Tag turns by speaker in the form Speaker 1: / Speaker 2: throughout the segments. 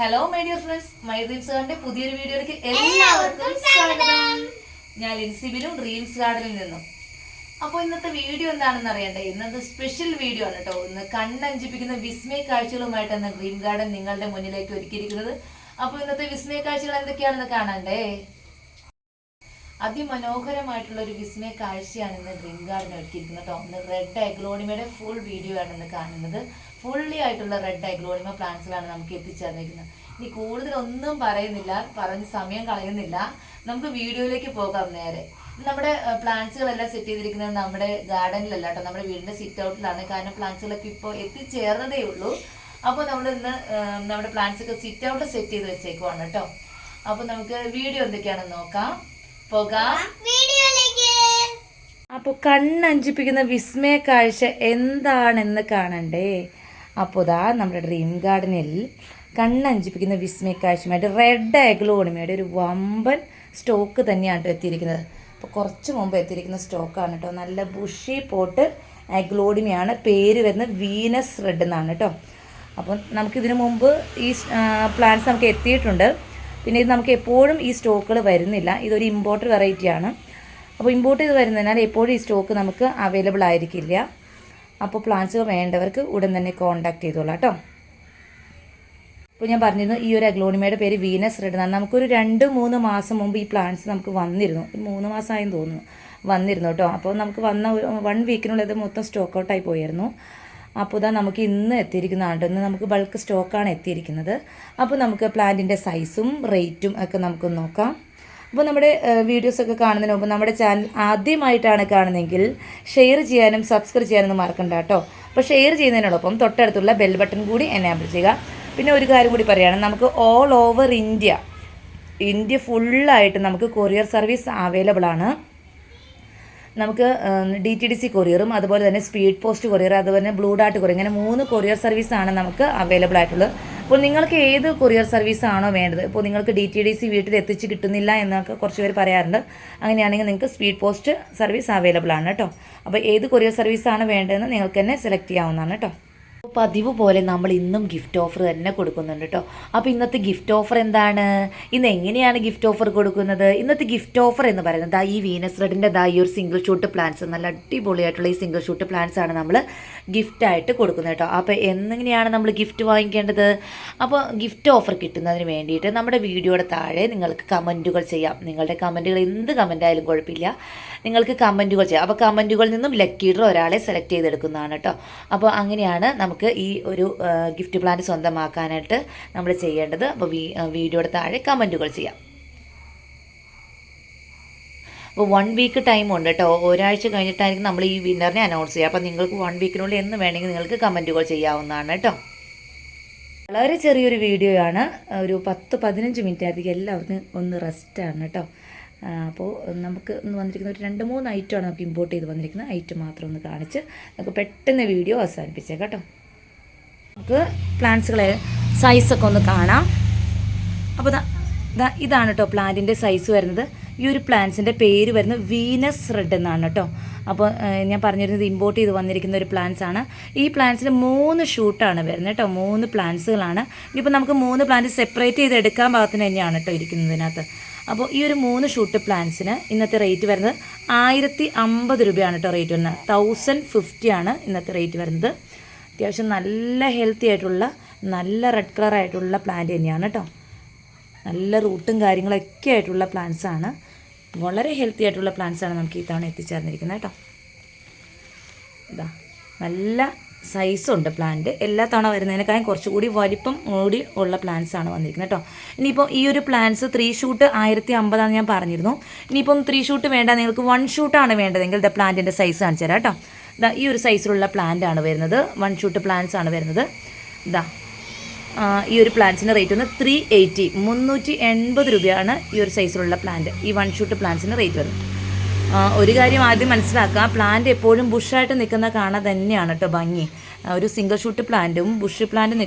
Speaker 1: Hello my dear friends my dreams ഗാർഡന്റെ പുതിയൊരു വീഡിയോയിലേക്ക് എല്ലാവർക്കും സ്വാഗതം. ഞാൻ ലിൻസിബിലും ഡ്രീംസ് ഗാർഡനിൽ നിന്നും. അപ്പോൾ ഇന്നത്തെ വീഡിയോ എന്താണെന്ന് അറിയണ്ടേ? ഇന്നത്തെ സ്പെഷ്യൽ വീഡിയോ ആണ് കേട്ടോ. ഇന്ന് കണ്ണഞ്ചിപ്പിക്കുന്ന വിസ്മയ കാഴ്ചകളുമായിട്ടാണ് ഡ്രീം ഗാർഡൻ നിങ്ങളുടെ മുന്നിലേക്ക് ഒരുക്കിയിരിക്കുന്നത്. അപ്പോൾ ഇന്നത്തെ വിസ്മയ കാഴ്ചകൾ എന്തൊക്കെയാണെന്ന് കാണണ്ടേ? അതിമനോഹരമായിട്ടുള്ള ഒരു വിസ്മയ കാഴ്ചയാണ് ഇന്ന് ഡ്രീം ഗാർഡൻ ഒരുക്കിയിരിക്കുന്നത് കേട്ടോ. ഇന്ന് റെഡ് എഗ്ലോണിമയുടെ ഫുൾ വീഡിയോ ആണ് ഇന്ന് കാണുന്നത്. ഫുള്ളി ആയിട്ടുള്ള റെഡ് എഗ്ലോണിമ പ്ലാന്റ്സിലാണ് നമുക്ക് എത്തിച്ചേർന്നിരിക്കുന്നത്. ഇനി കൂടുതൽ ഒന്നും പറയുന്നില്ല പറഞ്ഞ് സമയം കളയുന്നില്ല. നമുക്ക് വീഡിയോയിലേക്ക് പോകാം നേരെ. നമ്മുടെ പ്ലാന്റ്സുകളെല്ലാം സെറ്റ് ചെയ്തിരിക്കുന്നത് നമ്മുടെ ഗാർഡനിലല്ല കേട്ടോ നമ്മുടെ വീടിന്റെ സിറ്റ് ഔട്ടിലാണ് കാരണം പ്ലാന്റ്സുകളൊക്കെ ഇപ്പോൾ എത്തിച്ചേർന്നതേ ഉള്ളൂ. അപ്പോൾ നമ്മൾ ഇന്ന് നമ്മുടെ പ്ലാന്റ്സ് ഒക്കെ സിറ്റ് ഔട്ട് സെറ്റ് ചെയ്ത് വെച്ചേക്കുവാണ് കേട്ടോ. അപ്പോൾ നമുക്ക് വീഡിയോ എന്തൊക്കെയാണെന്ന് നോക്കാം. പോകാം.
Speaker 2: വീഡിയോയിലേക്ക്.
Speaker 1: അപ്പോൾ കണ്ണഞ്ചിപ്പിക്കുന്ന വിസ്മയ കാഴ്ച എന്താണെന്ന് കാണണ്ടേ? അപ്പോൾ ഇതാ നമ്മുടെ ഡ്രീം ഗാർഡനിൽ കണ്ണഞ്ചിപ്പിക്കുന്ന വിസ്മയ കാഴ്ചയുമായിട്ട് റെഡ് ആഗ്ലോണിമയുടെ ഒരു വമ്പൻ സ്റ്റോക്ക് തന്നെയാണ് കേട്ടോ എത്തിയിരിക്കുന്നത്. അപ്പോൾ കുറച്ച് മുമ്പ് എത്തിയിരിക്കുന്ന സ്റ്റോക്കാണ് കേട്ടോ. നല്ല ബുഷി പോട്ട് ആഗ്ലോഡിമയാണ് പേര് വരുന്നത് വീനസ് റെഡ് എന്നാണ് കേട്ടോ. അപ്പം നമുക്കിതിനു മുമ്പ് ഈ പ്ലാന്റ്സ് നമുക്ക് എത്തിയിട്ടുണ്ട്. പിന്നെ ഇത് നമുക്ക് എപ്പോഴും ഈ സ്റ്റോക്കുകൾ വരുന്നില്ല. ഇതൊരു ഇമ്പോർട്ടഡ് വെറൈറ്റിയാണ് അപ്പോൾ ഇമ്പോർട്ട് ചെയ്ത് വരുന്നതിനാൽ എപ്പോഴും ഈ സ്റ്റോക്ക് നമുക്ക് അവൈലബിൾ ആയിരിക്കില്ല. അപ്പോൾ പ്ലാന്റ്സ് വേണ്ടവർക്ക് ഉടൻ തന്നെ കോൺടാക്ട് ചെയ്തോളാം കേട്ടോ. ഇപ്പോൾ ഞാൻ പറഞ്ഞിരുന്നു ഈ ഒരു അഗ്ലോണിമയുടെ പേര് വീനസ് റെഡ് എന്നാണ്. നമുക്കൊരു രണ്ട് മൂന്ന് മാസം മുമ്പ് ഈ പ്ലാന്റ്സ് നമുക്ക് വന്നിരുന്നു. മൂന്ന് മാസമായെന്ന് തോന്നുന്നു. വന്നിരുന്നു കേട്ടോ. അപ്പോൾ നമുക്ക് വന്ന വൺ വീക്കിനുള്ളത് മൊത്തം സ്റ്റോക്ക് ഔട്ടായി പോയിരുന്നു അപ്പോൾ ഇതാ നമുക്ക് ഇന്ന് എത്തിയിരിക്കുന്നതാണ് ഇന്ന് നമുക്ക് ബൾക്ക് സ്റ്റോക്കാണ് എത്തിയിരിക്കുന്നത്. അപ്പോൾ നമുക്ക് പ്ലാന്റിന്റെ സൈസും റേറ്റും ഒക്കെ നമുക്ക് നോക്കാം. അപ്പോൾ നമ്മുടെ വീഡിയോസൊക്കെ കാണുന്നതിന് മുമ്പ് നമ്മുടെ ചാനൽ ആദ്യമായിട്ടാണ് കാണുന്നതെങ്കിൽ ഷെയർ ചെയ്യാനും സബ്സ്ക്രൈബ് ചെയ്യാനൊന്നും മറക്കണ്ട കേട്ടോ. അപ്പോൾ ഷെയർ ചെയ്യുന്നതിനോടൊപ്പം തൊട്ടടുത്തുള്ള ബെൽ ബട്ടൺ കൂടി എനേബിൾ ചെയ്യുക. പിന്നെ ഒരു കാര്യം കൂടി പറയുകയാണ് നമുക്ക് ഓൾ ഓവർ ഇന്ത്യ ഇന്ത്യ ഫുള്ളായിട്ട് നമുക്ക് കൊറിയർ സർവീസ് അവൈലബിൾ ആണ്. നമുക്ക് ഡി ടി ഡി സി കൊറിയറും അതുപോലെ തന്നെ സ്പീഡ് പോസ്റ്റ് കൊറിയർ അതുപോലെ തന്നെ ബ്ലൂ ഡാർട്ട് കൊറിയർ ഇങ്ങനെ മൂന്ന് കൊറിയർ സർവീസാണ് നമുക്ക് അവൈലബിൾ ആയിട്ടുള്ളത്. അപ്പോൾ നിങ്ങൾക്ക് ഏത് കൊറിയർ സർവീസ് ആണോ വേണ്ടത്? ഇപ്പോൾ നിങ്ങൾക്ക് ഡി ടി ഡി സി വീട്ടിൽ എത്തിച്ച് കിട്ടുന്നില്ല എന്നൊക്കെ കുറച്ച് പേര് പറയാറുണ്ട്. അങ്ങനെയാണെങ്കിൽ നിങ്ങൾക്ക് സ്പീഡ് പോസ്റ്റ് സർവീസ് അവൈലബിൾ ആണ് കേട്ടോ. അപ്പോൾ ഏത് കൊറിയർ സർവീസാണ് വേണ്ടതെന്ന് നിങ്ങൾക്ക് തന്നെ സെലക്ട് ചെയ്യാവുന്നതാണ് കേട്ടോ. പതിവ് പോലെ നമ്മൾ ഇന്നും ഗിഫ്റ്റ് ഓഫർ തന്നെ കൊടുക്കുന്നുണ്ട് കേട്ടോ അപ്പോൾ ഇന്നത്തെ ഗിഫ്റ്റ് ഓഫർ എന്താണ്? ഇന്ന് എങ്ങനെയാണ് ഗിഫ്റ്റ് ഓഫർ കൊടുക്കുന്നത്? ഇന്നത്തെ ഗിഫ്റ്റ് ഓഫർ എന്ന് പറയുന്നത് ഈ വീനസ് റെഡിന്റെ ദാ ഈ ഒരു സിംഗിൾ ഷൂട്ട് പ്ലാൻസ് നല്ല അടിപൊളിയായിട്ടുള്ള ഈ സിംഗിൾ ഷൂട്ട് പ്ലാൻസ് ആണ് നമ്മൾ ഗിഫ്റ്റ് ആയിട്ട് കൊടുക്കുന്നത് കേട്ടോ അപ്പോൾ എങ്ങനെയാണ് നമ്മൾ ഗിഫ്റ്റ് വാങ്ങിക്കേണ്ടത്? അപ്പോൾ ഗിഫ്റ്റ് ഓഫർ കിട്ടുന്നതിന് വേണ്ടിയിട്ട് നമ്മുടെ വീഡിയോയുടെ താഴെ നിങ്ങൾക്ക് കമന്റുകൾ ചെയ്യാം. നിങ്ങളുടെ കമന്റുകൾ എന്ത് കമന്റ് ആയാലും കുഴപ്പമില്ല. നിങ്ങൾക്ക് കമന്റുകൾ ചെയ്യാം. അപ്പോൾ കമന്റുകളിൽ നിന്നും ലക്കീഡർ ഒരാളെ സെലക്ട് ചെയ്തെടുക്കുന്നതാണ് കേട്ടോ അപ്പോൾ അങ്ങനെയാണ് നമുക്ക് ഈ ഒരു ഗിഫ്റ്റ് പ്ലാൻ സ്വന്തമാക്കാനായിട്ട് നമ്മൾ ചെയ്യേണ്ടത്. അപ്പോൾ വീഡിയോയുടെ താഴെ കമന്റുകൾ ചെയ്യാം. അപ്പോൾ വൺ വീക്ക് ടൈം ഉണ്ട് കേട്ടോ. ഒരാഴ്ച കഴിഞ്ഞിട്ടായിരിക്കും നമ്മൾ ഈ വിന്നറിനെ അനൗൺസ് ചെയ്യുക. അപ്പോൾ നിങ്ങൾക്ക് വൺ വീക്കിനുള്ളിൽ എന്ന് വേണമെങ്കിൽ നിങ്ങൾക്ക് കമന്റുകൾ ചെയ്യാവുന്നതാണ് കേട്ടോ. വളരെ ചെറിയൊരു വീഡിയോ ആണ് ഒരു പത്ത് പതിനഞ്ച് മിനിറ്റ് ആയിരിക്കും എല്ലാവർക്കും ഒന്ന് റെസ്റ്റാണ് കേട്ടോ. അപ്പോൾ നമുക്ക് ഇന്ന് വന്നിരിക്കുന്ന ഒരു രണ്ട് മൂന്ന് ഐറ്റമാണ് നമുക്ക് ഇമ്പോർട്ട് ചെയ്ത് വന്നിരിക്കുന്നത് ഐറ്റം മാത്രം ഒന്ന് കാണിച്ച് നമുക്ക് പെട്ടെന്ന് വീഡിയോ അവസാനിപ്പിച്ചേക്കാം കേട്ടോ. നമുക്ക് പ്ലാന്റ്സുകളെ സൈസൊക്കെ ഒന്ന് കാണാം. അപ്പോൾ ഇതാണ് കേട്ടോ പ്ലാന്റിന്റെ സൈസ് വരുന്നത്. ഈ ഒരു പ്ലാന്റ്സിന്റെ പേര് വരുന്നത് വീനസ് റെഡ് എന്നാണ് കേട്ടോ അപ്പോൾ ഞാൻ പറഞ്ഞിരുന്നത് ഇമ്പോർട്ട് ചെയ്ത് വന്നിരിക്കുന്ന ഒരു പ്ലാന്റ്സ് ആണ്. ഈ പ്ലാന്റ്സിൽ മൂന്ന് ഷൂട്ടാണ് വരുന്നത് കേട്ടോ മൂന്ന് പ്ലാന്റ്സുകളാണ് ഇനിയിപ്പോൾ നമുക്ക് മൂന്ന് പ്ലാന്റ് സെപ്പറേറ്റ് ചെയ്ത് എടുക്കാൻ ഭാഗത്തിന് തന്നെയാണ് കേട്ടോ ഇരിക്കുന്നതിനകത്ത്. അപ്പോൾ ഈ ഒരു മൂന്ന് ഷൂട്ട് പ്ലാന്റ്സിന് ഇന്നത്തെ റേറ്റ് വരുന്നത് ആയിരത്തി അമ്പത് രൂപയാണ് കേട്ടോ റേറ്റ് വരുന്നത്. തൗസൻഡ് ഫിഫ്റ്റി ആണ് ഇന്നത്തെ റേറ്റ് വരുന്നത്. അത്യാവശ്യം നല്ല ഹെൽത്തി ആയിട്ടുള്ള നല്ല റെഡ് കളർ ആയിട്ടുള്ള പ്ലാന്റ് തന്നെയാണ് കേട്ടോ നല്ല റൂട്ടും കാര്യങ്ങളൊക്കെ ആയിട്ടുള്ള പ്ലാന്റ്സ് ആണ്. വളരെ ഹെൽത്തി ആയിട്ടുള്ള പ്ലാന്റ്സ് ആണ് നമുക്ക് ഈ തവണ എത്തിച്ചേർന്നിരിക്കുന്നത് കേട്ടോ ഇതാ നല്ല സൈസുണ്ട് പ്ലാന്റ് എല്ലാ തവണ വരുന്നതിനേക്കാളും കുറച്ചുകൂടി വലിപ്പം കൂടി ഉള്ള പ്ലാന്റ്സ് ആണ് വന്നിരിക്കുന്നത് കേട്ടോ ഇനിയിപ്പോൾ ഈ ഒരു പ്ലാന്റ്സ് ത്രീ ഷൂട്ട് ആയിരത്തി അമ്പതാണെന്ന് ഞാൻ പറഞ്ഞിരുന്നു. ഇനിയിപ്പം ത്രീ ഷൂട്ട് വേണ്ട നിങ്ങൾക്ക് വൺ ഷൂട്ടാണ് വേണ്ടതെങ്കിൽ ദ പ്ലാന്റിന്റെ സൈസ് കാണിച്ചു തരാം കേട്ടോ ഇതാ ഈ ഒരു സൈസിലുള്ള പ്ലാന്റ് ആണ് വരുന്നത്. വൺ ഷൂട്ട് പ്ലാന്റ്സ് ആണ് വരുന്നത്. ഇതാ ഈ ഒരു പ്ലാന്റ്സിന്റെ റേറ്റ് വന്ന് ത്രീ എയ്റ്റി മുന്നൂറ്റി എൺപത് രൂപയാണ് ഈ ഒരു സൈസിലുള്ള പ്ലാന്റ് ഈ വൺ ഷൂട്ട് പ്ലാന്റ്സിന്റെ റേറ്റ് വരുന്നത്. ഒരു കാര്യം ആദ്യം മനസ്സിലാക്കുക പ്ലാന്റ് എപ്പോഴും ബുഷായിട്ട് നിൽക്കുന്ന കാണാൻ തന്നെയാണ് കേട്ടോ ഭംഗി. ഒരു സിംഗിൾ ഷൂട്ട് പ്ലാന്റും ബുഷ് പ്ലാന്റ്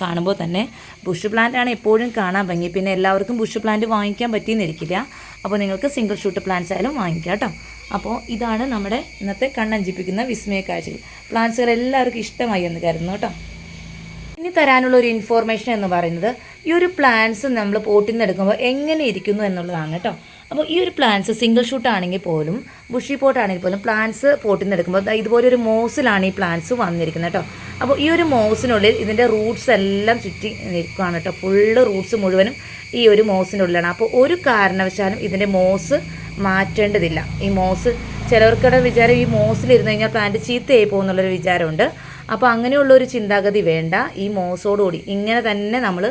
Speaker 1: കാണുമ്പോൾ തന്നെ ബുഷ് പ്ലാന്റ് ആണ് എപ്പോഴും കാണാൻ ഭംഗി. പിന്നെ എല്ലാവർക്കും ബുഷ് പ്ലാന്റ് വാങ്ങിക്കാൻ പറ്റിയെന്നിരിക്കില്ല. അപ്പോൾ നിങ്ങൾക്ക് സിംഗിൾ ഷൂട്ട് പ്ലാന്റ്സ് ആയാലും വാങ്ങിക്കാം കേട്ടോ അപ്പോൾ ഇതാണ് നമ്മുടെ ഇന്നത്തെ കണ്ണഞ്ചിപ്പിക്കുന്ന വിസ്മയ കാഴ്ചകൾ. പ്ലാന്റ്സുകൾ എല്ലാവർക്കും ഇഷ്ടമായി എന്ന് കരുതുന്നു കേട്ടോ ഇനി തരാനുള്ള ഒരു ഇൻഫോർമേഷൻ എന്ന് പറയുന്നത് ഈ ഒരു പ്ലാന്റ്സ് നമ്മൾ പോട്ടിൽ നിന്ന് എടുക്കുമ്പോൾ എങ്ങനെ ഇരിക്കുന്നു എന്നുള്ളതാണ് കേട്ടോ അപ്പോൾ ഈ ഒരു പ്ലാന്റ്സ് സിംഗിൾ ഷൂട്ട് ആണെങ്കിൽ പോലും ബുഷി പോട്ട് ആണെങ്കിൽ പോലും പ്ലാന്റ്സ് പോട്ടിൽ നിന്ന് എടുക്കുമ്പോൾ ഇതുപോലെ ഒരു മോസിലാണ് ഈ പ്ലാന്റ്സ് വന്നിരിക്കുന്നത് കേട്ടോ. അപ്പോൾ ഈ ഒരു മോസിനുള്ളിൽ ഇതിന്റെ റൂട്ട്സ് എല്ലാം ചുറ്റി നിൽക്കുകയാണ് കേട്ടോ. ഫുള്ള് റൂട്ട്സ് മുഴുവനും ഈ ഒരു മോസിന്റെ ഉള്ളിലാണ് അപ്പോൾ ഒരു കാരണവശാലും ഇതിന്റെ മോസ് മാറ്റേണ്ടതില്ല. ഈ മോസ് ചിലവർക്കടെ വിചാരം ഈ മോസിലിരുന്ന് കഴിഞ്ഞാൽ പ്ലാന്റ് ചീത്തയായി പോകുന്നുള്ളൊരു വിചാരമുണ്ട്. അപ്പോൾ അങ്ങനെയുള്ള ഒരു ചിന്താഗതി വേണ്ട. ഈ മോസോടുകൂടി ഇങ്ങനെ തന്നെ നമ്മൾ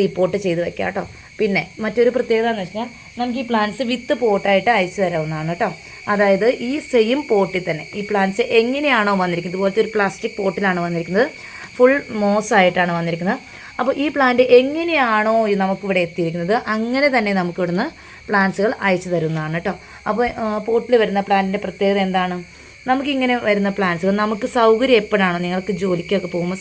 Speaker 1: റിപ്പോർട്ട് ചെയ്ത് വെക്കാം കേട്ടോ. പിന്നെ മറ്റൊരു പ്രത്യേകത എന്ന് വെച്ചാൽ നമുക്ക് ഈ പ്ലാന്റ്സ് വിത്ത് പോട്ടായിട്ട് അയച്ചു തരാവുന്നതാണ് കേട്ടോ അതായത് ഈ സെയിം പോട്ടിൽ തന്നെ ഈ പ്ലാന്റ്സ് എങ്ങനെയാണോ വന്നിരിക്കുന്നത്? ഇതുപോലത്തെ ഒരു പ്ലാസ്റ്റിക് പോട്ടിലാണ് വന്നിരിക്കുന്നത്. ഫുൾ മോസായിട്ടാണ് വന്നിരിക്കുന്നത്. അപ്പോൾ ഈ പ്ലാന്റ് എങ്ങനെയാണോ നമുക്കിവിടെ എത്തിയിരിക്കുന്നത്? അങ്ങനെ തന്നെ നമുക്ക് ഇവിടുന്ന് പ്ലാന്റ്സുകൾ അയച്ചു തരുന്നതാണ് കേട്ടോ അപ്പോൾ പോട്ടിൽ വരുന്ന പ്ലാന്റിന്റെ പ്രത്യേകത എന്താണ്? നമുക്കിങ്ങനെ വരുന്ന പ്ലാന്റ്സുകൾ നമുക്ക് സൗകര്യം എപ്പോഴാണോ? നിങ്ങൾക്ക് ജോലിക്കൊക്കെ പോകുമ്പോൾ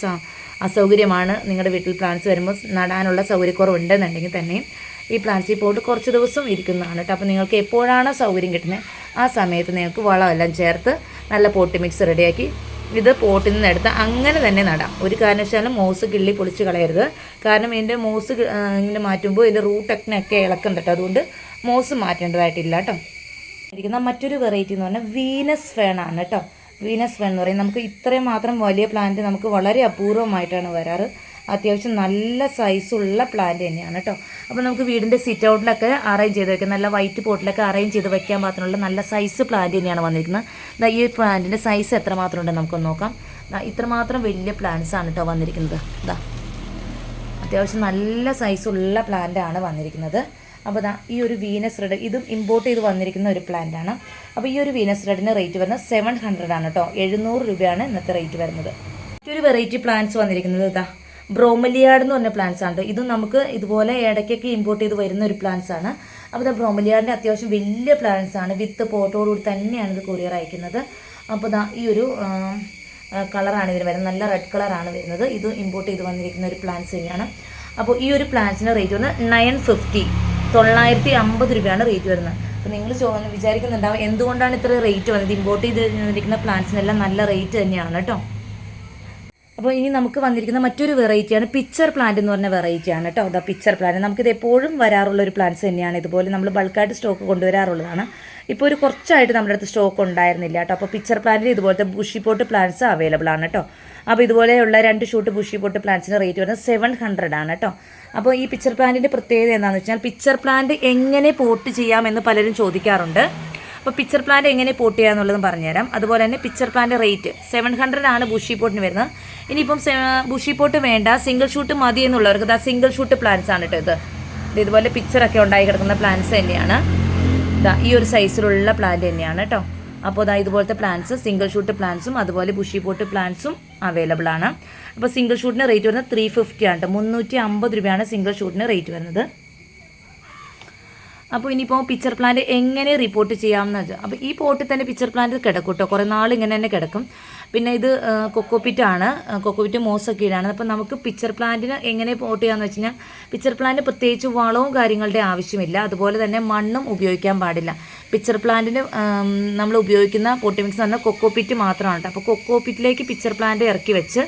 Speaker 1: അസൗകര്യമാണ് നിങ്ങളുടെ വീട്ടിൽ പ്ലാന്റ്സ് വരുമ്പോൾ നടാനുള്ള സൗകര്യക്കുറവുണ്ടെന്നുണ്ടെങ്കിൽ തന്നെയും ഈ പ്ലാന്റ്സ് ഈ പോട്ട് കുറച്ച് ദിവസം ഇരിക്കുന്നതാണ് കേട്ടോ. അപ്പോൾ നിങ്ങൾക്ക് എപ്പോഴാണോ സൗകര്യം കിട്ടുന്നത് ആ സമയത്ത് നിങ്ങൾക്ക് വളമെല്ലാം ചേർത്ത് നല്ല പോട്ടി മിക്സ് റെഡിയാക്കി ഇത് പോട്ടിൽ നിന്ന് എടുത്ത് അങ്ങനെ തന്നെ നടാം. ഒരു കാരണവശാലും മോസ് കിള്ളി പൊളിച്ച് കളയരുത്. കാരണം ഇതിന്റെ മോസ് ഇങ്ങനെ മാറ്റുമ്പോൾ ഇതിന്റെ റൂട്ടൊക്കെ ഇളക്കം തട്ടോ അതുകൊണ്ട് മോസ് മാറ്റേണ്ടതായിട്ടില്ല കേട്ടോ. ഇരിക്കുന്ന മറ്റൊരു വെറൈറ്റി എന്ന് പറഞ്ഞാൽ വീനസ് ഫേണാണ് കേട്ടോ. വീനസ് വൺ എന്ന് പറയും. നമുക്ക് ഇത്രയും മാത്രം വലിയ പ്ലാന്റ് നമുക്ക് വളരെ അപൂർവമായിട്ടാണ് വരാറ്. അത്യാവശ്യം നല്ല സൈസുള്ള പ്ലാന്റ് തന്നെയാണ് കേട്ടോ. അപ്പോൾ നമുക്ക് വീടിന്റെ സിറ്റ് ഔട്ടിലൊക്കെ അറേഞ്ച് ചെയ്ത് വെക്കാം. നല്ല വൈറ്റ് പോട്ടിലൊക്കെ അറേഞ്ച് ചെയ്ത് വെക്കാൻ മാത്രമുള്ള നല്ല സൈസ് പ്ലാന്റ് തന്നെയാണ് വന്നിരിക്കുന്നത്. ഈ പ്ലാന്റിന്റെ സൈസ് എത്രമാത്രം ഉണ്ടെന്ന് നമുക്കൊന്ന് നോക്കാം. ഇത്രമാത്രം വലിയ പ്ലാന്റ്സ് ആണ് കേട്ടോ വന്നിരിക്കുന്നത്. ഇതാ അത്യാവശ്യം നല്ല സൈസുള്ള പ്ലാന്റ് ആണ് വന്നിരിക്കുന്നത്. അപ്പോൾ ദാ ഈ ഒരു വീനസ് റെഡ് ഇതും ഇമ്പോർട്ട് ചെയ്ത് വന്നിരിക്കുന്ന ഒരു പ്ലാന്റ് ആണ്. അപ്പോൾ ഈ ഒരു വീനസ് റെഡിന് റേറ്റ് വരുന്നത് സെവൻ ഹൺഡ്രഡ് ആണ് കേട്ടോ എഴുന്നൂറ് രൂപയാണ് ഇന്നത്തെ റേറ്റ് വരുന്നത്. മറ്റൊരു വെറൈറ്റി പ്ലാന്റ്സ് വന്നിരിക്കുന്നത് ഇതാ ബ്രോമലിയാഡ് എന്ന് പറഞ്ഞ പ്ലാന്റ്സ് ആണ്. ഇതും നമുക്ക് ഇതുപോലെ ഇടയ്ക്കൊക്കെ ഇമ്പോർട്ട് ചെയ്ത് വരുന്ന ഒരു പ്ലാന്റ്സ് ആണ്. അപ്പോൾ ഇതാ ബ്രോമലിയാഡിന്റെ അത്യാവശ്യം വലിയ പ്ലാന്റ്സ് ആണ്. വിത്ത് പോട്ടോടുകൂടി തന്നെയാണ് ഇത് കൊറിയർ അയക്കുന്നത്. അപ്പോൾ ദാ ഈ ഒരു കളറാണ് ഇതിന് വരുന്നത്. നല്ല റെഡ് കളറാണ് വരുന്നത്. ഇത് ഇമ്പോർട്ട് ചെയ്ത് വന്നിരിക്കുന്ന ഒരു പ്ലാന്റ്സ് തന്നെയാണ്. അപ്പോൾ ഈ ഒരു പ്ലാന്റ്സിന് റേറ്റ് വന്ന് നയൻ ഫിഫ്റ്റി തൊള്ളായിരത്തി അമ്പത് രൂപയാണ് റേറ്റ് വരുന്നത്. അപ്പോൾ നിങ്ങൾ ചോ വിചാരിക്കുന്നുണ്ടാവും എന്തുകൊണ്ടാണ് ഇത്ര റേറ്റ് വന്നത്? ഇമ്പോർട്ട് ചെയ്തിരിക്കുന്ന പ്ലാന്റ്സിനെല്ലാം നല്ല റേറ്റ് തന്നെയാണ് കേട്ടോ. അപ്പോൾ ഇനി നമുക്ക് വന്നിരിക്കുന്ന മറ്റൊരു വെറൈറ്റിയാണ് പിക്ചർ പ്ലാന്റ് എന്ന് പറഞ്ഞ വെറൈറ്റിയാണ് കേട്ടോ. അതാ പിക്ചർ പ്ലാന്റ് നമുക്കിത് എപ്പോഴും വരാറുള്ള ഒരു പ്ലാന്റ്സ് തന്നെയാണ്. ഇതുപോലെ നമ്മൾ ബൾക്കായിട്ട് സ്റ്റോക്ക് കൊണ്ടുവരാറുള്ളതാണ്. ഇപ്പോൾ ഒരു കുറച്ചായിട്ട് നമ്മുടെ അടുത്ത് സ്റ്റോക്ക് ഉണ്ടായിരുന്നില്ല കേട്ടോ. അപ്പോൾ പിക്ചർ പ്ലാന്റിൽ ഇതുപോലത്തെ ബുഷി പോട്ട് പ്ലാന്റ്സ് അവൈലബിൾ ആണ് കേട്ടോ. അപ്പോൾ ഇതുപോലെയുള്ള രണ്ട് ഷൂട്ട് ബുഷി പോട്ട് പ്ലാന്റ്സിന് റേറ്റ് വരുന്നത് സെവൻ ഹൺഡ്രഡ് ആണ് കേട്ടോ. അപ്പോൾ ഈ പിക്ചർ പ്ലാന്റിന്റെ പ്രത്യേകത എന്താണെന്ന് വെച്ചാൽ പിക്ചർ പ്ലാന്റ് എങ്ങനെ പോട്ട് ചെയ്യാമെന്ന് പലരും ചോദിക്കാറുണ്ട്. അപ്പോൾ പിക്ചർ പ്ലാന്റ് എങ്ങനെ പോട്ട് ചെയ്യാന്നുള്ളതും പറഞ്ഞുതരാം. അതുപോലെ തന്നെ picture plant rate seven hundred ആണ് ബുഷി പോട്ടിന് വരുന്നത്. ഇനിയിപ്പം ബുഷി പോട്ട് വേണ്ട സിംഗിൾ ഷൂട്ട് മതി എന്നുള്ളവർക്ക് ഇതാ സിംഗിൾ ഷൂട്ട് പ്ലാന്റ്സ് ആണ് കേട്ടോ ഇത്. ഇതുപോലെ പിക്ചറൊക്കെ ഉണ്ടായി കിടക്കുന്ന പ്ലാന്റ്സ് തന്നെയാണ്. ഇതാ ഈ ഒരു സൈസിലുള്ള പ്ലാന്റ് തന്നെയാണ് കേട്ടോ അപ്പോൾ ഇതാ ഇതുപോലത്തെ പ്ലാന്റ്സ് സിംഗിൾ ഷൂട്ട് പ്ലാന്റ്സും അതുപോലെ ബുഷി പോട്ട് പ്ലാന്റ്സും അവൈലബിൾ ആണ്. അപ്പോൾ സിംഗിൾ ഷൂട്ടിന് റേറ്റ് വരുന്നത് ത്രീ ഫിഫ്റ്റി ആണ് കേട്ടോ മുന്നൂറ്റി അമ്പത് രൂപയാണ് സിംഗിൾ ഷൂട്ടിന് റേറ്റ് വരുന്നത്. അപ്പോൾ ഇനിയിപ്പോൾ പിക്ചർ പ്ലാന്റ് എങ്ങനെ റിപ്പോർട്ട് ചെയ്യാമെന്ന് വെച്ചാൽ അപ്പോൾ ഈ പോട്ടിൽ തന്നെ പിക്ചർ പ്ലാന്റ് കിടക്കും കേട്ടോ കുറേ നാൾ ഇങ്ങനെ തന്നെ കിടക്കും. പിന്നെ ഇത് കൊക്കോപിറ്റാണ് കൊക്കോപിറ്റ് മോസൊക്കെ ഇടാണ് അപ്പോൾ നമുക്ക് പിക്ചർ പ്ലാന്റിന് എങ്ങനെ പോട്ട് ചെയ്യാമെന്ന് വെച്ച് കഴിഞ്ഞാൽ പിക്ചർ പ്ലാന്റ് പ്രത്യേകിച്ച് വളവും കാര്യങ്ങളുടെ ആവശ്യമില്ല. അതുപോലെ തന്നെ മണ്ണും ഉപയോഗിക്കാൻ പാടില്ല. പിക്ചർ പ്ലാന്റിന് നമ്മൾ ഉപയോഗിക്കുന്ന പോട്ടി മിക്സ് എന്ന് പറഞ്ഞാൽ കൊക്കോപിറ്റ് മാത്രമാണ് അപ്പോൾ കൊക്കോപിറ്റിലേക്ക് പിക്ചർ പ്ലാന്റ് ഇറക്കി വെച്ച്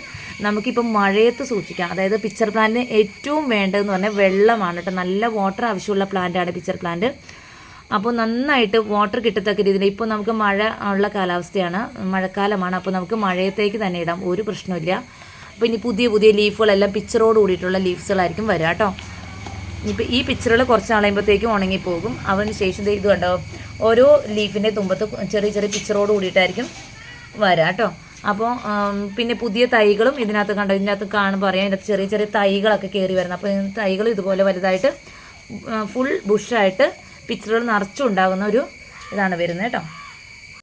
Speaker 1: നമുക്കിപ്പം മഴയത്ത് സൂക്ഷിക്കാം. അതായത് പിക്ചർ പ്ലാന്റിന് ഏറ്റവും വേണ്ടതെന്ന് പറഞ്ഞാൽ വെള്ളമാണ് കേട്ടോ. നല്ല വാട്ടർ ആവശ്യമുള്ള പ്ലാന്റാണ് പിക്ചർ പ്ലാന്റ്. അപ്പോൾ നന്നായിട്ട് വാട്ടർ കിട്ടത്തക്ക രീതിയിൽ ഇപ്പോൾ നമുക്ക് മഴ ഉള്ള കാലാവസ്ഥയാണ്. മഴക്കാലമാണ്. അപ്പോൾ നമുക്ക് മഴയത്തേക്ക് തന്നെ ഇടാം. ഒരു പ്രശ്നമില്ല അപ്പോൾ ഇനി പുതിയ പുതിയ ലീഫുകളെല്ലാം പിക്ചറോട് കൂടിയിട്ടുള്ള ലീഫ്സുകളായിരിക്കും വരിക കേട്ടോ. ഇനിയിപ്പോൾ ഈ പിക്ചറുകൾ കുറച്ച് നാളെയുമ്പോഴത്തേക്കും ഉണങ്ങിപ്പോകും. അതിന് ശേഷം ഇത് കണ്ടോ? ഓരോ ലീഫിന്റെ തുമ്പത്ത് ചെറിയ ചെറിയ പിക്ചറോട് കൂടിയിട്ടായിരിക്കും വരാം കേട്ടോ. അപ്പോൾ പിന്നെ പുതിയ തൈകളും ഇതിനകത്ത് കണ്ടോ? ഇതിനകത്ത് കാണുമ്പോൾ അറിയാം. ഇതിനകത്ത് ചെറിയ ചെറിയ തൈകളൊക്കെ കയറി വരുന്നത് അപ്പോൾ തൈകൾ ഇതുപോലെ വലുതായിട്ട് ഫുൾ ബുഷായിട്ട് പിക്ചറുകൾ നിറച്ചുണ്ടാകുന്ന ഒരു ഇതാണ് വരുന്നത് കേട്ടോ.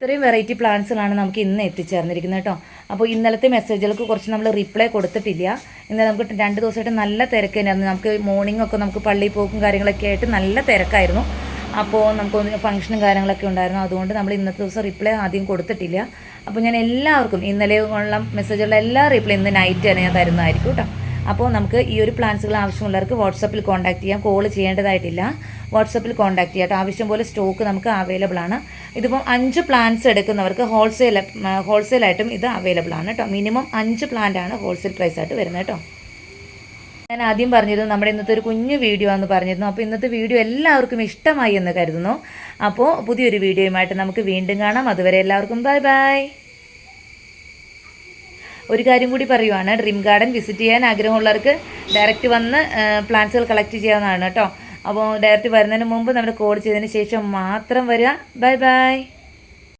Speaker 1: ഇത്രയും വെറൈറ്റി പ്ലാന്റ്സുകളാണ് നമുക്ക് ഇന്ന് എത്തിച്ചേർന്നിരിക്കുന്നത് കേട്ടോ. അപ്പോൾ ഇന്നലത്തെ മെസ്സേജുകൾക്ക് കുറച്ച് നമ്മൾ റിപ്ലൈ കൊടുത്തിട്ടില്ല. ഇന്നലെ നമുക്ക് രണ്ട് ദിവസമായിട്ട് നല്ല തിരക്ക് തന്നെയായിരുന്നു. നമുക്ക് മോർണിംഗ് ഒക്കെ നമുക്ക് പള്ളി പോക്കും കാര്യങ്ങളൊക്കെ ആയിട്ട് നല്ല തിരക്കായിരുന്നു. അപ്പോൾ നമുക്ക് ഫംഗ്ഷനും കാര്യങ്ങളൊക്കെ ഉണ്ടായിരുന്നു. അതുകൊണ്ട് നമ്മൾ ഇന്നത്തെ ദിവസം റിപ്ലൈ ആദ്യം കൊടുത്തിട്ടില്ല. അപ്പോൾ ഞാൻ എല്ലാവർക്കും ഇന്നലെ ഉള്ള മെസ്സേജുള്ള എല്ലാ റിപ്ലൈ ഇന്ന് നൈറ്റ് തന്നെ ഞാൻ തരുന്നതായിരിക്കും കേട്ടോ. അപ്പോൾ നമുക്ക് ഈ ഒരു പ്ലാൻസുകൾ ആവശ്യമുള്ളവർക്ക് വാട്സപ്പിൽ കോൺടാക്ട് ചെയ്യാം. കോൾ ചെയ്യേണ്ടതായിട്ടില്ല. വാട്സപ്പിൽ കോൺടാക്ട് ചെയ്യാം. ആവശ്യം പോലെ സ്റ്റോക്ക് നമുക്ക് അവൈലബിൾ ആണ്. ഇതിപ്പം അഞ്ച് പ്ലാന്റ്സ് എടുക്കുന്നവർക്ക് ഹോൾസെയിൽ ഹോൾസെയിലായിട്ടും ഇത് അവൈലബിൾ ആണ് കേട്ടോ മിനിമം അഞ്ച് പ്ലാന്റ് ആണ് ഹോൾസെയിൽ പ്രൈസ് ആയിട്ട് വരുന്നത് കേട്ടോ ഞാൻ ആദ്യം പറഞ്ഞിരുന്നു നമ്മുടെ ഇന്നത്തെ ഒരു കുഞ്ഞു വീഡിയോ എന്ന് പറഞ്ഞിരുന്നു. അപ്പോൾ ഇന്നത്തെ വീഡിയോ എല്ലാവർക്കും ഇഷ്ടമായി എന്ന് കരുതുന്നു. അപ്പോൾ പുതിയൊരു വീഡിയോയുമായിട്ട് നമുക്ക് വീണ്ടും കാണാം. അതുവരെ എല്ലാവർക്കും ബൈ ബൈ ഒരു കാര്യം കൂടി പറയുവാണ്. ഡ്രീം ഗാർഡൻ വിസിറ്റ് ചെയ്യാൻ ആഗ്രഹമുള്ളവർക്ക് ഡയറക്റ്റ് വന്ന് പ്ലാന്റ്സുകൾ കളക്ട് ചെയ്യാവുന്നതാണ് കേട്ടോ. അപ്പോൾ ഡയറക്റ്റ് വരുന്നതിന് മുമ്പ് നമ്മൾ കോൾ ചെയ്തതിന് ശേഷം മാത്രം വരിക. Bye bye